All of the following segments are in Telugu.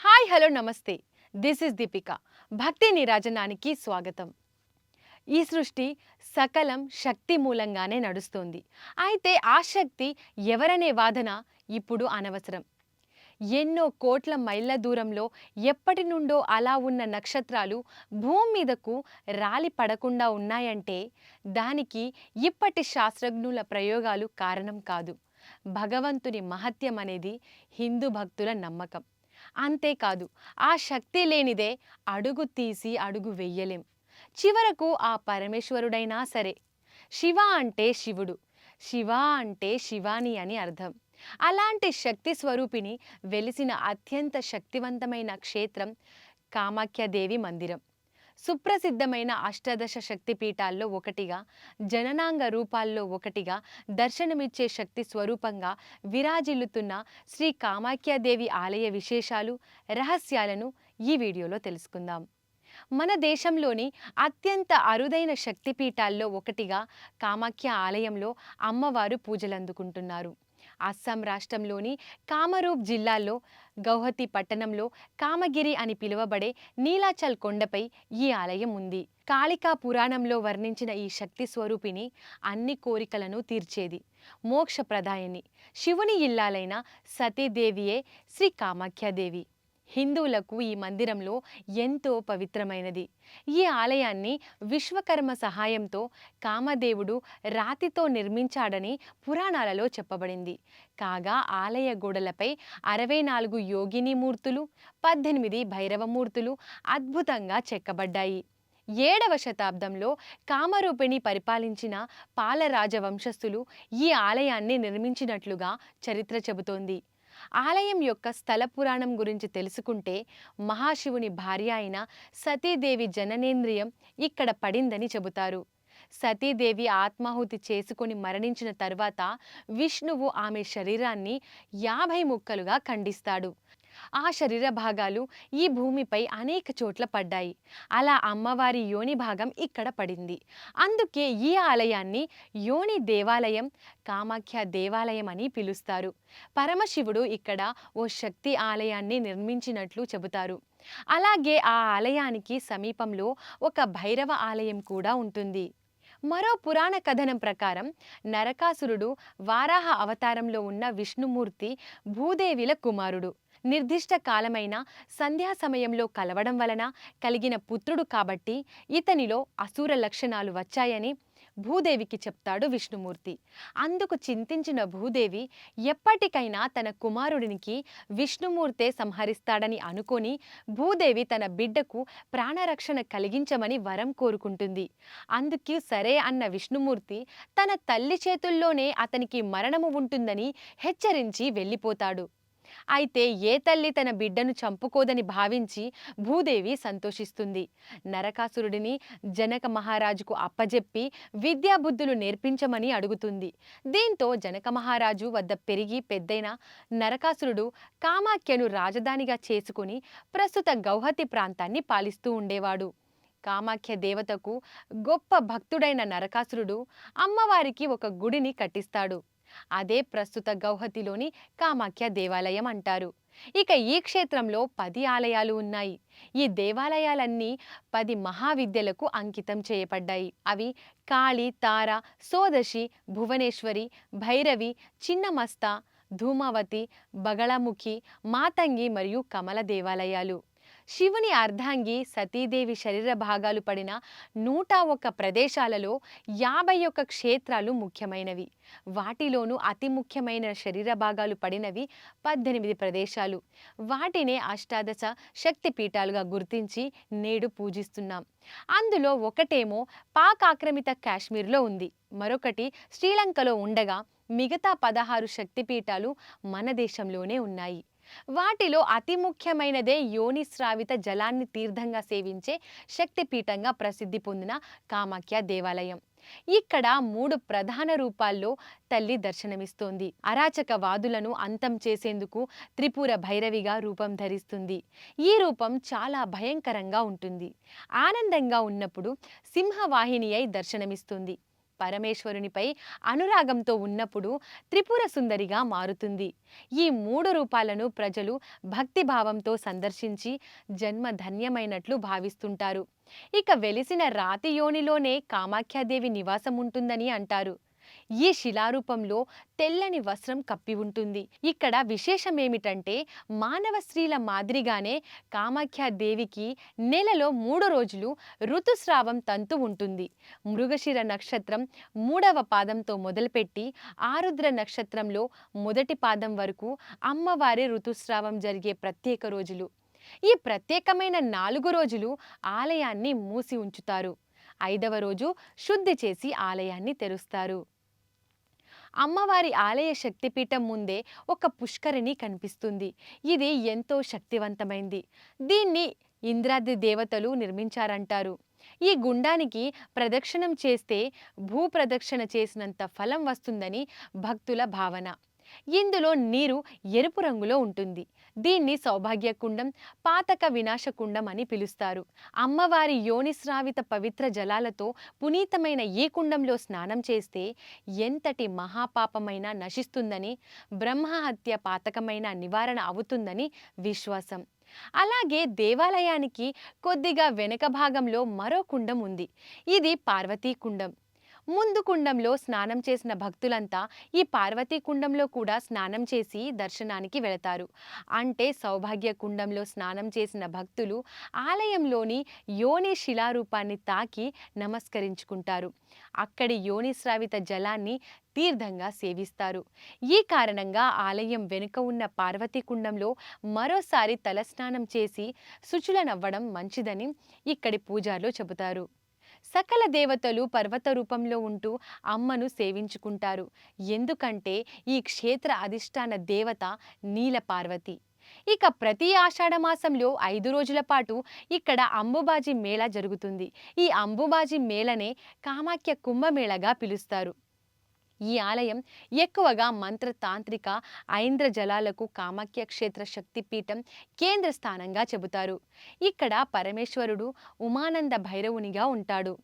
హాయ్ హలో నమస్తే. This is Deepika. భక్తి నిరాజనానికి స్వాగతం. ఈ సృష్టి సకలం శక్తి మూలంగానే నడుస్తోంది. అయితే ఆ శక్తి ఎవరనే వాదన ఇప్పుడు అనవసరం. ఎన్నో కోట్ల మైళ్ళ దూరంలో ఎప్పటి నుండో అలా ఉన్న నక్షత్రాలు భూమి మీదకు రాలి పడకుండా ఉన్నాయంటే దానికి ఇప్పటి శాస్త్రజ్ఞుల ప్రయోగాలు కారణం కాదు. భగవంతుని మహత్యం అనేది హిందూ భక్తుల నమ్మకం. అంతేకాదు ఆ శక్తి లేనిదే అడుగు తీసి అడుగు వెయ్యలేం. చివరకు ఆ పరమేశ్వరుడైనా సరే. శివ అంటే శివుడు. శివ అంటే శివాని అని అర్థం. అలాంటి శక్తి స్వరూపిణి వెలిసిన అత్యంత శక్తివంతమైన క్షేత్రం కామాఖ్యదేవి మందిరం. సుప్రసిద్ధమైన అష్టాదశ శక్తి పీఠాల్లో ఒకటిగా జననాంగ రూపాల్లో ఒకటిగా దర్శనమిచ్చే శక్తి స్వరూపంగా విరాజిల్లుతున్న శ్రీ కామాఖ్యాదేవి ఆలయ విశేషాలు రహస్యాలను ఈ వీడియోలో తెలుసుకుందాం. మన దేశంలోని అత్యంత అరుదైన శక్తిపీఠాల్లో ఒకటిగా కామాఖ్య ఆలయంలో అమ్మవారు పూజలందుకుంటున్నారు. అస్సాం రాష్ట్రంలోని కామరూప్ జిల్లాలో గౌహతి పట్టణంలో కామగిరి అని పిలువబడే నీలాచల్ కొండపై ఈ ఆలయం ఉంది. కాళికా పురాణంలో వర్ణించిన ఈ శక్తి స్వరూపిణి అన్ని కోరికలను తీర్చేది మోక్షప్రదాయని. శివుని ఇల్లాలైన సతీదేవియే శ్రీ కామాఖ్యాదేవి. హిందువులకు ఈ మందిరంలో ఎంతో పవిత్రమైనది. ఈ ఆలయాన్ని విశ్వకర్మ సహాయంతో కామదేవుడు రాతితో నిర్మించాడని పురాణాలలో చెప్పబడింది. కాగా ఆలయ గోడలపై అరవై నాలుగు యోగిని మూర్తులు పద్దెనిమిది భైరవమూర్తులు అద్భుతంగా చెక్కబడ్డాయి. ఏడవ శతాబ్దంలో కామరూపిణి పరిపాలించిన పాలరాజ వంశస్థులు ఈ ఆలయాన్ని నిర్మించినట్లుగా చరిత్ర చెబుతోంది. ఆలయం యొక్క స్థల పురాణం గురించి తెలుసుకుంటే మహాశివుని భార్య అయిన సతీదేవి జననేంద్రియం ఇక్కడ పడిందని చెబుతారు. సతీదేవి ఆత్మాహుతి చేసుకుని మరణించిన తర్వాత విష్ణువు ఆమె శరీరాన్ని యాభై ముక్కలుగా ఖండిస్తాడు. ఆ శరీర భాగాలు ఈ భూమిపై అనేక చోట్ల పడ్డాయి. అలా అమ్మవారి యోని భాగం ఇక్కడ పడింది. అందుకే ఈ ఆలయాన్ని యోని దేవాలయం కామాఖ్య దేవాలయం అని పిలుస్తారు. పరమశివుడు ఇక్కడ ఓ శక్తి ఆలయాన్ని నిర్మించినట్లు చెబుతారు. అలాగే ఆ ఆలయానికి సమీపంలో ఒక భైరవ ఆలయం కూడా ఉంటుంది. మరో పురాణ కథనం ప్రకారం నరకాసురుడు వారాహ అవతారంలో ఉన్న విష్ణుమూర్తి భూదేవిల కుమారుడు. నిర్దిష్ట కాలమైన సంధ్యా సమయంలో కలవడం వలన కలిగిన పుత్రుడు కాబట్టి ఇతనిలో అసూర లక్షణాలు వచ్చాయని భూదేవికి చెప్తాడు విష్ణుమూర్తి. అందుకు చింతించిన భూదేవి ఎప్పటికైనా తన కుమారుడినికి విష్ణుమూర్తే సంహరిస్తాడని అనుకొని భూదేవి తన బిడ్డకు ప్రాణరక్షణ కలిగించమని వరం కోరుకుంటుంది. అందుకు సరే అన్న విష్ణుమూర్తి తన తల్లి చేతుల్లోనే అతనికి మరణము ఉంటుందని హెచ్చరించి వెళ్ళిపోతాడు. అయితే ఏ తల్లి తన బిడ్డను చంపుకోదని భావించి భూదేవి సంతోషిస్తుంది. నరకాసురుడిని జనక మహారాజుకు అప్పజెప్పి విద్యాబుద్ధులు నేర్పించమని అడుగుతుంది. దీంతో జనక మహారాజు వద్ద పెరిగి పెద్దైన నరకాసురుడు కామాఖ్యను రాజధానిగా చేసుకుని ప్రస్తుత గౌహతి ప్రాంతాన్ని పాలిస్తూ ఉండేవాడు. కామాఖ్య దేవతకు గొప్ప భక్తుడైన నరకాసురుడు అమ్మవారికి ఒక గుడిని కట్టిస్తాడు. అదే ప్రస్తుత గౌహతిలోని కామాఖ్య దేవాలయం అంటారు. ఇక ఈ క్షేత్రంలో పది ఆలయాలు ఉన్నాయి. ఈ దేవాలయాలన్నీ పది మహావిద్యలకు అంకితం చేయబడ్డాయి. అవి కాళి తార సోదశి భువనేశ్వరి భైరవి చిన్నమస్త ధూమావతి బగళముఖి మాతంగి మరియు కమల దేవాలయాలు. శివుని అర్ధాంగి సతీదేవి శరీర భాగాలు పడిన నూట ఒక్క ప్రదేశాలలో యాభై ఒక్క క్షేత్రాలు ముఖ్యమైనవి. వాటిలోనూ అతి ముఖ్యమైన శరీర భాగాలు పడినవి పద్దెనిమిది ప్రదేశాలు. వాటినే అష్టాదశ శక్తిపీఠాలుగా గుర్తించి నేడు పూజిస్తున్నాం. అందులో ఒకటేమో పాక్ ఆక్రమిత కాశ్మీర్లో ఉంది. మరొకటి శ్రీలంకలో ఉండగా మిగతా పదహారు శక్తిపీఠాలు మన దేశంలోనే ఉన్నాయి. వాటిలో అతి ముఖ్యమైనదే యోనిస్రావిత జలాన్ని తీర్థంగా సేవించే శక్తిపీఠంగా ప్రసిద్ధి పొందిన కామాఖ్య దేవాలయం. ఇక్కడ మూడు ప్రధాన రూపాల్లో తల్లి దర్శనమిస్తోంది. అరాచక వాదులను అంతం చేసేందుకు త్రిపుర భైరవిగా రూపం ధరిస్తుంది. ఈ రూపం చాలా భయంకరంగా ఉంటుంది. ఆనందంగా ఉన్నప్పుడు సింహవాహిని అయి దర్శనమిస్తుంది. పరమేశ్వరునిపై అనురాగంతో ఉన్నప్పుడు త్రిపుర సుందరిగా మారుతుంది. ఈ మూడు రూపాలను ప్రజలు భక్తిభావంతో సందర్శించి జన్మ ధన్యమైనట్లు భావిస్తుంటారు. ఇక వెలిసిన రాతి యోనిలోనే కామాఖ్యాదేవి నివాసం ఉంటుందని అంటారు. ఈ శిలారూపంలో తెల్లని వస్త్రం కప్పి ఉంటుంది. ఇక్కడ విశేషం ఏమిటంటే మానవ స్త్రీల మాదిరిగానే కామాఖ్యాదేవికి నెలలో మూడు రోజులు ఋతుస్రావం తంతు ఉంటుంది. మృగశిర నక్షత్రం మూడవ పాదంతో మొదలుపెట్టి ఆరుద్ర నక్షత్రంలో మొదటి పాదం వరకు అమ్మవారి ఋతుస్రావం జరిగే ప్రత్యేక రోజులు. ఈ ప్రత్యేకమైన నాలుగు రోజులు ఆలయాన్ని మూసి ఉంచుతారు. ఐదవ రోజు శుద్ధి చేసి ఆలయాన్ని తెరుస్తారు. అమ్మవారి ఆలయ శక్తిపీఠం ముందే ఒక పుష్కరిణి కనిపిస్తుంది. ఇది ఎంతో శక్తివంతమైంది. దీన్ని ఇంద్రాది దేవతలు నిర్మించారంటారు. ఈ గుండానికి ప్రదక్షిణం చేస్తే భూ ప్రదక్షిణ చేసినంత ఫలం వస్తుందని భక్తుల భావన. ఇందులో నీరు ఎరుపు రంగులో ఉంటుంది. దీన్ని సౌభాగ్యకుండం పాతక వినాశకుండం అని పిలుస్తారు. అమ్మవారి యోనిస్రావిత పవిత్ర జలాలతో పునీతమైన ఈ కుండంలో స్నానం చేస్తే ఎంతటి మహాపాపమైనా నశిస్తుందని బ్రహ్మహత్య పాతకమైన నివారణ అవుతుందని విశ్వాసం. అలాగే దేవాలయానికి కొద్దిగా వెనుక భాగంలో మరో కుండం ఉంది ఇది పార్వతీ కుండం. ముందు కుండంలో స్నానం చేసిన భక్తులంతా ఈ పార్వతీ కుండంలో కూడా స్నానం చేసి దర్శనానికి వెళతారు. అంటే సౌభాగ్య కుండంలో స్నానం చేసిన భక్తులు ఆలయంలోని యోని శిలారూపాన్ని తాకి నమస్కరించుకుంటారు. అక్కడి యోని స్రావిత జలాన్ని తీర్థంగా సేవిస్తారు. ఈ కారణంగా ఆలయం వెనుక ఉన్న పార్వతీ కుండంలో మరోసారి తలస్నానం చేసి శుచులనవ్వడం మంచిదని ఇక్కడి పూజారులు చెబుతారు. సకల దేవతలు పర్వత రూపంలో ఉంటూ అమ్మను సేవించుకుంటారు. ఎందుకంటే ఈ క్షేత్ర అధిష్టాన దేవత నీల పార్వతి. ఇక ప్రతి ఆషాఢమాసంలో ఐదు రోజుల పాటు ఇక్కడ అంబుబాజీ మేళ జరుగుతుంది. ఈ అంబుబాజీ మేళనే కామాఖ్య కుంభమేళగా పిలుస్తారు. ఈ ఆలయం ఎక్కువగా మంత్ర తాంత్రిక ఐంద్ర జలాలకు కామాఖ్య క్షేత్ర శక్తిపీఠం కేంద్ర స్థానంగా చెబుతారు. ఇక్కడ పరమేశ్వరుడు ఉమానంద భైరవునిగా ఉంటాడు.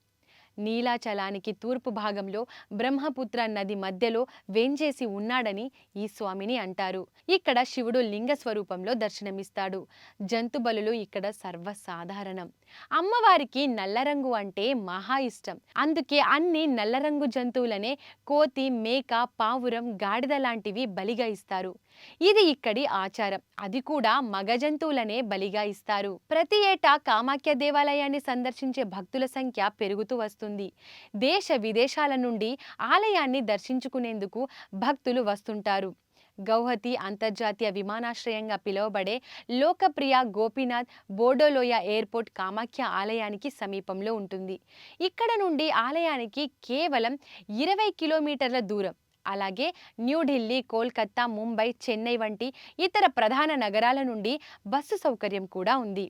నీలాచలానికి తూర్పు భాగంలో బ్రహ్మపుత్ర నది మధ్యలో వేంచేసి ఉన్నాడని ఈ స్వామిని అంటారు. ఇక్కడ శివుడు లింగ స్వరూపంలో దర్శనమిస్తాడు. జంతుబలులు ఇక్కడ సర్వసాధారణం. అమ్మవారికి నల్లరంగు అంటే మహా ఇష్టం. అందుకే అన్ని నల్లరంగు జంతువులనే కోతి మేక పావురం గాడిద లాంటివి బలిగా ఇస్తారు. ఇది ఇక్కడి ఆచారం. అది కూడా మగ జంతువులనే బలిగా ఇస్తారు. ప్రతి ఏటా కామాఖ్య దేవాలయాన్ని సందర్శించే భక్తుల సంఖ్య పెరుగుతూ వస్తుంది. దేశ విదేశాల నుండి ఆలయాన్ని దర్శించుకునేందుకు భక్తులు వస్తుంటారు. గౌహతి అంతర్జాతీయ విమానాశ్రయంగా పిలువబడే లోకప్రియ గోపీనాథ్ బోడోలోయ ఎయిర్పోర్ట్ కామాఖ్య ఆలయానికి సమీపంలో ఉంటుంది. ఇక్కడ నుండి ఆలయానికి కేవలం ఇరవై కిలోమీటర్ల దూరం. అలాగే న్యూఢిల్లీ కోల్కత్తా ముంబై చెన్నై వంటి ఇతర ప్రధాన నగరాల నుండి బస్సు సౌకర్యం కూడా ఉంది.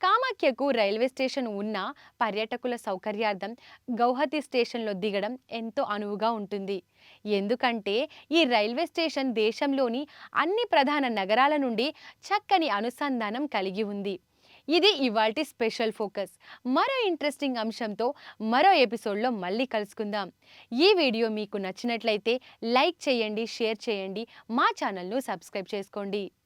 కామాఖ్యకు రైల్వే స్టేషన్ ఉన్న పర్యాటకుల సౌకర్యార్థం గౌహతి స్టేషన్లో దిగడం ఎంతో అనువుగా ఉంటుంది. ఎందుకంటే ఈ రైల్వే స్టేషన్ దేశంలోని అన్ని ప్రధాన నగరాల నుండి చక్కని అనుసంధానం కలిగి ఉంది. ఇది ఇవాల్టి స్పెషల్ ఫోకస్. మరో ఇంట్రెస్టింగ్ అంశంతో మరో ఎపిసోడ్లో మళ్ళీ కలుసుకుందాం. ఈ వీడియో మీకు నచ్చినట్లయితే లైక్ చేయండి షేర్ చేయండి మా ఛానల్ను సబ్స్క్రైబ్ చేసుకోండి.